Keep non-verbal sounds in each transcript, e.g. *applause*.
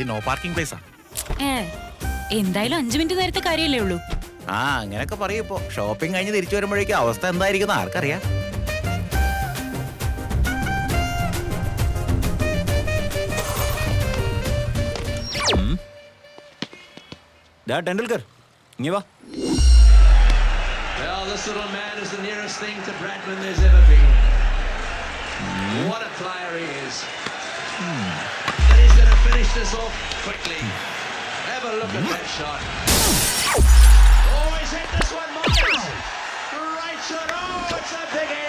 ഇത് no parking പ്ലേസാ ഏ എന്തായാലും അഞ്ചു മിനിറ്റ് നേരത്തെ കാര്യമല്ലേ ഉള്ളൂ. ആ അങ്ങനെയൊക്കെ പറയും ഇപ്പോ. ഷോപ്പിംഗ് കഴിഞ്ഞ് തിരിച്ചു വരുമ്പോഴേക്കും അവസ്ഥ എന്തായിരിക്കും ആർക്കറിയാം. ഡാ ടെണ്ടുൽക്കർ ഇങ്ങി വാ. Well, this little man is the nearest thing to Bradman there's ever been. What a flyer he is. To finish this off quickly. Have a look at that shot. Oh, he's hit this one, Miles. Right shot. Oh, it's a biggie.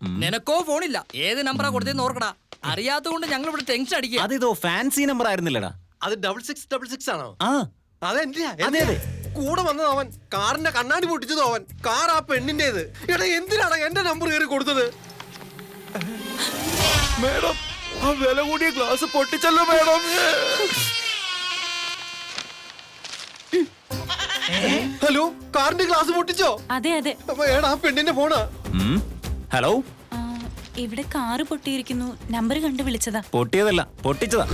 നിനക്കോ ഫോണില്ല ഏത് നമ്പറാ കൊടുത്തേന്ന് ഓർക്കടാ അറിയാത്തതുകൊണ്ട് ഞങ്ങൾ ഇവിടെ tension അടിക്കുക അതിതോ fancy number ആയിരുന്നില്ലടാ അത് double six double six ആണോ ആ അതെന്തിനാ അതെ, അതെ. കൂടെ വന്നത് അവൻ. കാറിന്റെ കണ്ണാടി പൊട്ടിച്ചത് അവൻ. കാർ ആ പെണ്ണിന്റേത്. എടാ എന്തിനാണ് എന്റെ നമ്പർ കയറി കൊടുത്തത്? മേഡം ആ വില കൂടിയ ഗ്ലാസ് പൊട്ടിച്ചല്ലോ മേഡം. ഹലോ കാറിന്റെ ഗ്ലാസ് പൊട്ടിച്ചോ? അതെ അതെ. അപ്പൊ ഏടാ ആ പെണ്ണിന്റെ ഫോണാ ഹലോ? ആ, ഇവിടെ കാറ് പൊട്ടിയിരിക്കുന്നു. നമ്പർ കണ്ടു വിളിച്ചതാ. പൊട്ടിയതല്ല പൊട്ടിച്ചതാ.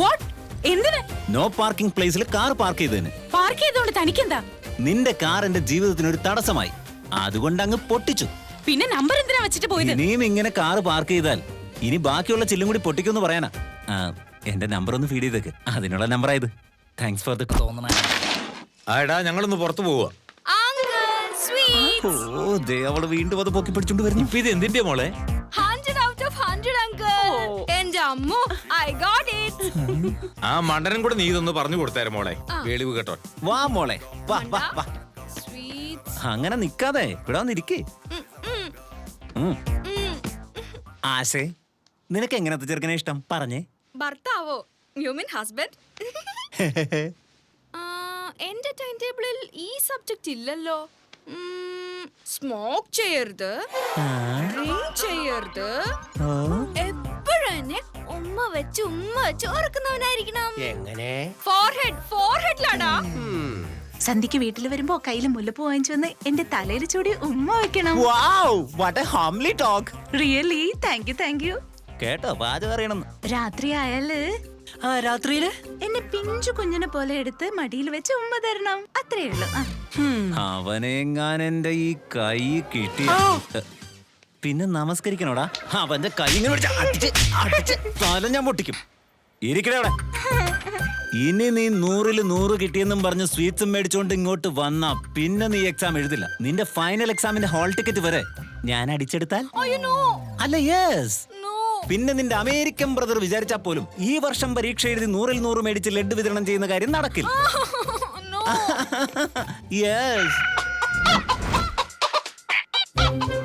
വാട്ട് എന്തിന്? നോ പാർക്കിംഗ് പ്ലേസിൽ കാർ പാർക്ക് ചെയ്തതിന്. പാർക്ക് ചെയ്തോണ്ട് തനിക്കെന്താ? നിന്റെ കാർ എന്റെ ജീവിതത്തിന് ഒരു തടസ്സമായി. അതുകൊണ്ട് അങ്ങ് പൊട്ടിച്ചു. പിന്നെ നമ്പർ എന്തിനാ വെച്ചിട്ട് പോയത്? ഇനിയും ഇങ്ങനെ കാർ പാർക്ക് ചെയ്താൽ ഇനി ബാക്കിയുള്ള ചില്ലും കൂടി പൊട്ടിക്കുമെന്ന് പറയാനാ. ആ, എന്റെ നമ്പർ ഒന്ന് ഫീഡ് ചെയ്തേക്ക്. അതിനുള്ള നമ്പർ നമ്പറായത് താങ്ക്സ് ഫോർ ദ തോന്നണ. ആടാ ഞങ്ങളൊന്ന് പുറത്തു പോവാ ഓ ദേ അവൾ വീണ്ടും അത് പൊക്കി പിടിച്ചോണ്ട് വരുന്നു. ഇപ്പൊ ഇത് എന്തിന്റെ മോളെ? അമ്മു ഐ ഗോട്ട് ഇറ്റ് ആ മണ്ടനും കൂടെ നീ ഇതൊന്ന് പറഞ്ഞു കൊടുത്താരും മോളെ. വേളിവ് കേട്ടോ. വാ മോളെ. വാ വാ വാ. സ്വീറ്റ് അങ്ങനെ നിക്കാതെ. ഇവിടെ വന്നിരിക്കേ. ആശേ നിനക്ക് എങ്ങനത്തെ ചെറുക്കനെ ഇഷ്ടം? പറഞ്ഞേ. ഭർത്താവോ? യു മീൻ ഹസ്ബൻഡ് എന്റെ ടൈം ടേബിളിൽ ഈ സബ്ജക്റ്റ് ഇല്ലല്ലോ. സ്മോക്ക് ചെയ്യരുത്. ഡ്രിങ്ക് ചെയ്യരുത്. എപ്പോഴെന്നെ ഉമ്മ വെച്ച് ഉമ്മ വെച്ച് ഓർക്കുന്നവനായിരിക്കണം എങ്ങനെ? ഫോർഹെഡ് ഫോർഹെഡിലാടാ സന്ധ്യക്ക് വീട്ടിൽ വരുമ്പോ കയ്യിൽ മുല്ലപ്പൂ വാങ്ങിച്ചു വന്ന് എന്റെ തലയിൽ ചൂടി ഉമ്മ വെക്കണം. Wow what a homely talk really thank you thank you കേട്ടോ പാചകം അറിയണം. രാത്രി ആയാൽ? ആ രാത്രിയിൽ? എന്നെ പിഞ്ചു കുഞ്ഞിനെ പോലെ എടുത്ത് മടിയിൽ വെച്ച് ഉമ്മ തരണം. അത്രേ ഉള്ളൂ. അവനെങ്ങാൻ എന്റെ ഈ കൈ കിട്ടി. പിന്നെ നമസ്കരിക്കണോടാ? അവന്റെ കൈ ഇങ്ങനെ പിടിച്ച് അടിച്ച് അടിച്ച് തല ഞാൻ പൊട്ടിക്കും. ഇരിക്കണേ അവിടെ. ഇനി നീ നൂറിൽ നൂറ് കിട്ടിയെന്നും പറഞ്ഞ് സ്വീറ്റ്സും മേടിച്ചുകൊണ്ട് ഇങ്ങോട്ട് വന്നാ പിന്നെ നീ എക്സാം എഴുതില്ല. നിന്റെ ഫൈനൽ എക്സാമിന്റെ ഹാൾ ടിക്കറ്റ് വരെ ഞാൻ അടിച്ചെടുത്താൽ? അല്ല യെസ് പിന്നെ നിന്റെ അമേരിക്കൻ ബ്രദർ വിചാരിച്ചാൽ പോലും ഈ വർഷം പരീക്ഷ എഴുതി നൂറിൽ നൂറ് മേടിച്ച് ലഡ് വിതരണം ചെയ്യുന്ന കാര്യം നടക്കില്ല. യെസ് *laughs*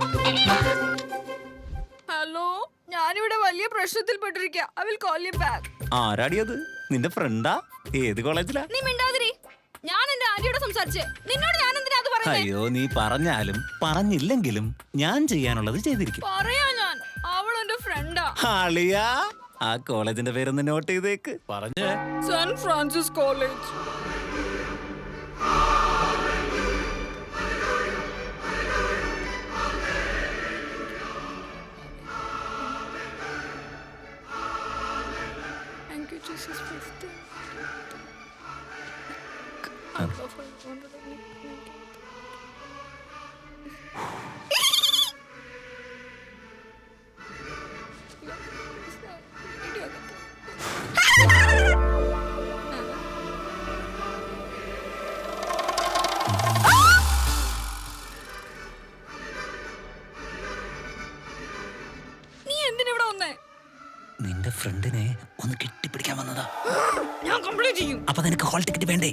ഹലോ ഞാനിവിടെ വലിയ പ്രശ്നത്തിൽ പെട്ടിരിക്കുക I will call you back ആരാടിയത് നിന്റെ ഫ്രണ്ടാ ഏത് കോളേജിലാ നീ മിണ്ടാതിരി. ഞാൻ എന്റെ ആന്റിയോട് സംസാരിച്ചേ. നിന്നോട് ഞാൻ എന്തിനാ അത് പറയുന്നത് അയ്യോ നീ പറഞ്ഞാലും പറഞ്ഞില്ലെങ്കിലും ഞാൻ ചെയ്യാനുള്ളത് ചെയ്തിരിക്കും. പറയാ ഞാൻ. അവൾ എന്റെ ഫ്രണ്ടാ ഹാളിയാ ആ കോളേജിന്റെ പേരൊന്ന് നോട്ട് ചെയ്തേക്ക്. പറഞ്ഞേ. സാൻ ഫ്രാൻസിസ് കോളേജ് നിന്റെ ഫ്രണ്ടിനെ ഒന്ന് കെട്ടിപ്പിടിക്കാൻ വന്നതാ. ഞാൻ കംപ്ലീറ്റ് ചെയ്യും. അപ്പൊ നിനക്ക് ഹോൾ ടിക്കറ്റ് വേണ്ടേ?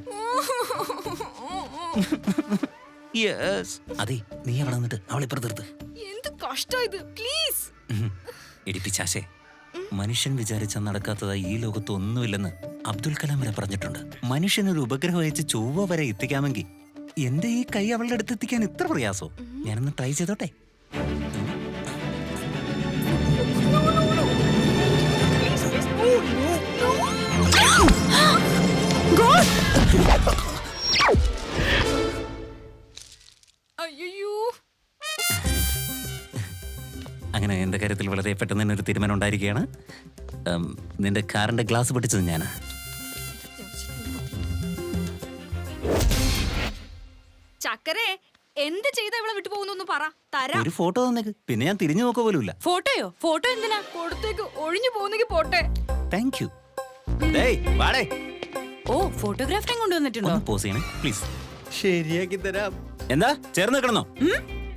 യെസ് അതെ നീ അവിടെ നിന്നിട്ട് അവളെ പ്രതിർത്ത് എന്ത് കഷ്ടം ഇത്. പ്ലീസ് ഇടിപ്പിച്ചാശേ മനുഷ്യൻ വിചാരിച്ച നടക്കാത്തതായി ഈ ലോകത്ത് ഒന്നുമില്ലെന്ന് അബ്ദുൽ കലാം വരെ പറഞ്ഞിട്ടുണ്ട്. മനുഷ്യനൊരു ഉപഗ്രഹം അയച്ച് ചൊവ്വ വരെ എത്തിക്കാമെങ്കിൽ എന്റെ ഈ കൈ അവളുടെ അടുത്ത് എത്തിക്കാൻ ഇത്ര പ്രയാസോ? ഞാനൊന്ന് ട്രൈ ചെയ്തോട്ടെ? കാര്യത്തിൽ വളരെ പെട്ടെന്ന് തന്നെ ഒരു തീരുമാനം ഉണ്ടായിരിക്കുകയാണ്. ഉം, നിന്റെ കാറിന്റെ ഗ്ലാസ് പൊട്ടിച്ചത് ഞാൻ ചക്കരെ എന്ത് ചെയ്താ ഇവളെ വിട്ടു പോകുന്നു പറ. തരാ. ഒരു ഫോട്ടോ തന്നേക്ക്. പിന്നെ ഞാൻ തിരിഞ്ഞു നോക്കുക പോലുമില്ല. ഫോട്ടോയോ? ഫോട്ടോ എന്തിനാ? കൊടുത്തേക്ക് ഒഴിഞ്ഞു പോകുന്നെങ്കിൽ പോട്ടെ. താങ്ക് യു ഡേയ് വാടേ. ഓ ഫോട്ടോഗ്രാഫറെ കൊണ്ടുവന്നിട്ടുണ്ടോ? ഒന്ന് പോസ് ചെയ്യണേ പ്ലീസ് ശരിയാക്കി തരാം. എന്താ? ചേർന്ന് കിടന്നോ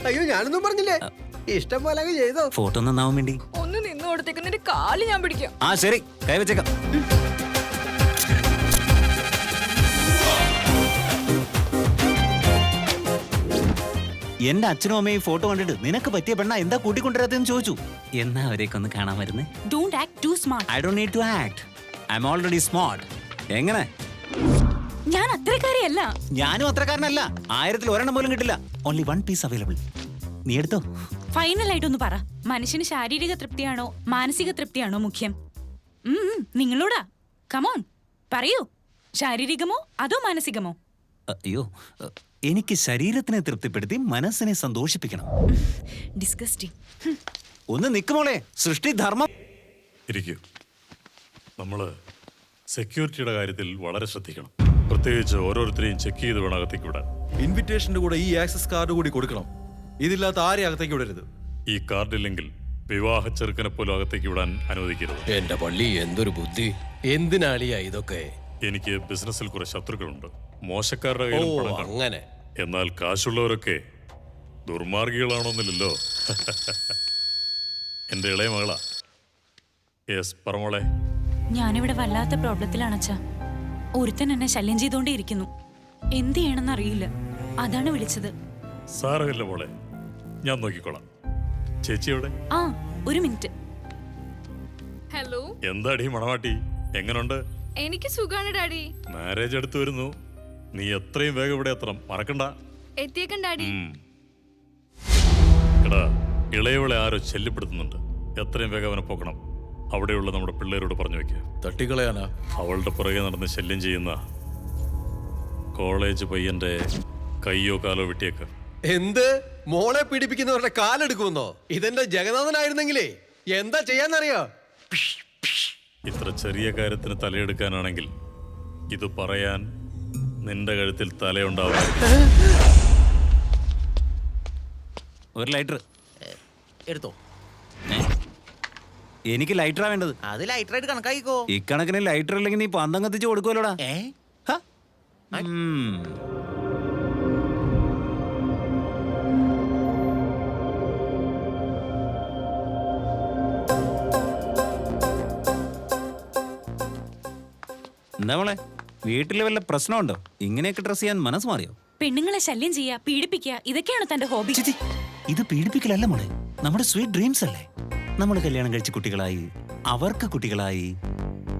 അയ്യോ ഞാനൊന്നും പറഞ്ഞില്ലേ? ഇഷ്ടം പോലെ അങ്ങ് ചെയ്തോ. ഫോട്ടോ നന്നാവാൻ വേണ്ടി. ഒന്ന് നിന്ന് കൊടുത്തേക്ക് നിന്റെ കാൽ ഞാൻ പിടിക്കാം. ആ ശരി. കൈവച്ചേക്കാം എന്റെ അച്ഛനും അമ്മയും ഫോട്ടോ കണ്ടിട്ട് നിനക്ക് പറ്റിയ പെണ്ണ എന്താ കൂട്ടിക്കൊണ്ടുവരാത്തെന്ന് ചോദിച്ചു. എന്നാ അവരേക്ക് ഒന്ന് കാണാൻ വരുന്നേ? Don't act too smart I Dr need to act I'm already smart എങ്ങനെ? ഞാൻ അത്രക്കാരിയല്ല. ഞാനും അത്രക്കാരനല്ല. ആയിരത്തിൽ ഒരെണ്ണം പോലും കിട്ടില്ല. ഓൺലി വൺ പീസ് അവൈലബിൾ നീ എടുത്തോ? ഫൈനൽ ആയിട്ടൊന്ന് പറ. മനുഷ്യന് ശാരീരിക തൃപ്തിയാണോ മാനസിക തൃപ്തിയാണോ മുഖ്യം? ഉം, നിങ്ങളോടാ. കമോൺ പറയൂ. ശാരീരികമോ അതോ മാനസികമോ? അയ്യോ എനിക്ക് ശരീരത്തിനെ തൃപ്തിപ്പെടുത്തി മനസ്സിനെ സന്തോഷിപ്പിക്കണം. ഡിസ്ഗസ്റ്റിംഗ് ഒന്ന് നിക്കുമോളെ സൃഷ്ടി ധർമ്മം. ഇരിക്കൂ. നമ്മൾ സെക്യൂരിറ്റിയുടെ കാര്യത്തിൽ വളരെ ശ്രദ്ധിക്കണം. പ്രത്യേകിച്ച് ഓരോരുത്തരെയും ചെക്ക് ചെയ്ത് വേണം അകത്തേക്ക് വിടാൻ. ഇൻവിറ്റേഷന്റെ കൂടെ ഈ ആക്സസ് കാർഡ് കൂടി കൊടുക്കണം. ഇതില്ലാത്ത ആരെ അകത്തേക്ക് വിടരുത്. ഈ കാർഡില്ലെങ്കിൽ വിവാഹ ചെറുക്കനെ പോലും അകത്തേക്ക് വിടാൻ അനുവദിക്കരുത്. എന്റെ പള്ളി എന്തൊരു ബുദ്ധി. എന്തിനാളിയാ ഇതൊക്കെ? എനിക്ക് ബിസിനസ്സിൽ കുറെ ശത്രുക്കളുണ്ട്. മോശക്കാരുടെ ഓ കയ്യിലും പണം കാണും. അങ്ങനെ. എന്നാൽ കാശുള്ളവരൊക്കെ ദുർമാർഗികളാണോന്നില്ലല്ലോ. *laughs* എന്റെ ഇളയ മകളാ. യെസ് പറമോളെ. ഞാനിവിടെ വല്ലാത്ത പ്രോബ്ലത്തിലാണ് അച്ഛാ. ഒരുത്തൻ എന്നെ ശല്യം ചെയ്തുകൊണ്ടേയിരിക്കുന്നു എന്ത് ചെയ്യണമെന്ന് അറിയില്ല അതാണ് വിളിച്ചത്. സാരമില്ല മോളെ. ഞാൻ നോക്കിക്കോളാം. ചേച്ചി എവിടെ? ആ ഒരു മിനിറ്റ്. ഹലോ എന്താടി മണവാട്ടി? എങ്ങനുണ്ട്? എനിക്ക് സുഖാണ് ഡാഡി. മാരേജ് അടുത്ത് വരുന്നു. നീ എത്രയും വേഗം ഇവിടെ എത്തണം. മറക്കണ്ട. എത്തിയേക്കും ഡാഡി. ഉം. എടാ ഇളയവളെ ആരോ ശല്യപ്പെടുത്തുന്നുണ്ട്. എത്രയും വേഗം അവനെ പോക്കണം. അവിടെയുള്ള നമ്മുടെ പിള്ളേരോട് പറഞ്ഞു വെക്കുക തട്ടിക്കളയാനാ? അവളുടെ പുറകെ നടന്ന് ശല്യം ചെയ്യുന്ന കോളേജ് പയ്യന്റെ കയ്യോ കാലോ വെട്ടിയേക്ക്. എന്ത്? മോളെ പീഡിപ്പിക്കുന്നവരുടെ കാലെടുക്കുമെന്നോ? ഇതെന്റെ ജഗന്നാഥനായിരുന്നെങ്കിലേ. എന്താ ചെയ്യാന്നറിയോ? ഇത്ര ചെറിയ കാര്യത്തിന് തലയെടുക്കാനാണെങ്കിൽ ഇത് പറയാൻ നിന്റെ കഴുത്തിൽ തലയുണ്ടാവും ഒരു ലൈറ്റർ എടുത്തോ. എനിക്ക് ലൈറ്ററാ വേണ്ടത്. അത് ലൈറ്ററായിട്ട് കണക്കാക്കിക്കോ. ഇക്കണക്കിന് ലൈറ്റർ ഇല്ലെങ്കിൽ നീ പന്തം കത്തിച്ച് കൊടുക്കുമല്ലോടാ ഏ? എന്താ മോളെ? വീട്ടിലെ വല്ല പ്രശ്നമുണ്ടോ? ഇങ്ങനെയൊക്കെ ഡ്രസ് ചെയ്യാൻ മനസ്സ് മാറിയോ? പെണ്ണുങ്ങളെ ശല്യം ചെയ്യാ പീഡിപ്പിക്കുക ഇതൊക്കെയാണ് തന്റെ ഹോബി. ചിച്ചി, ഇത് പീഡിപ്പിക്കലല്ല മോളെ. നമ്മുടെ സ്വീറ്റ് ഡ്രീംസ് അല്ലേ? നമ്മൾ കല്യാണം കഴിച്ച കുട്ടികളായി അവർക്ക് കുട്ടികളായി.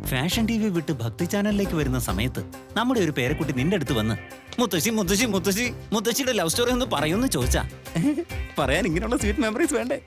ഫാഷൻ ടി വി വിട്ട് ഭക്തി ചാനലിലേക്ക് വരുന്ന സമയത്ത് നമ്മുടെ ഒരു പേരക്കുട്ടി നിന്റെ അടുത്ത് വന്ന് മുത്തശ്ശി മുത്തശ്ശി മുത്തശ്ശി മുത്തശ്ശിയുടെ ലവ് സ്റ്റോറി ഒന്ന് പറയുമെന്ന് ചോദിച്ചാ. *laughs* പറയാൻ ഇങ്ങനെയുള്ള സ്വീറ്റ് മെമ്മറീസ് വേണ്ടേ?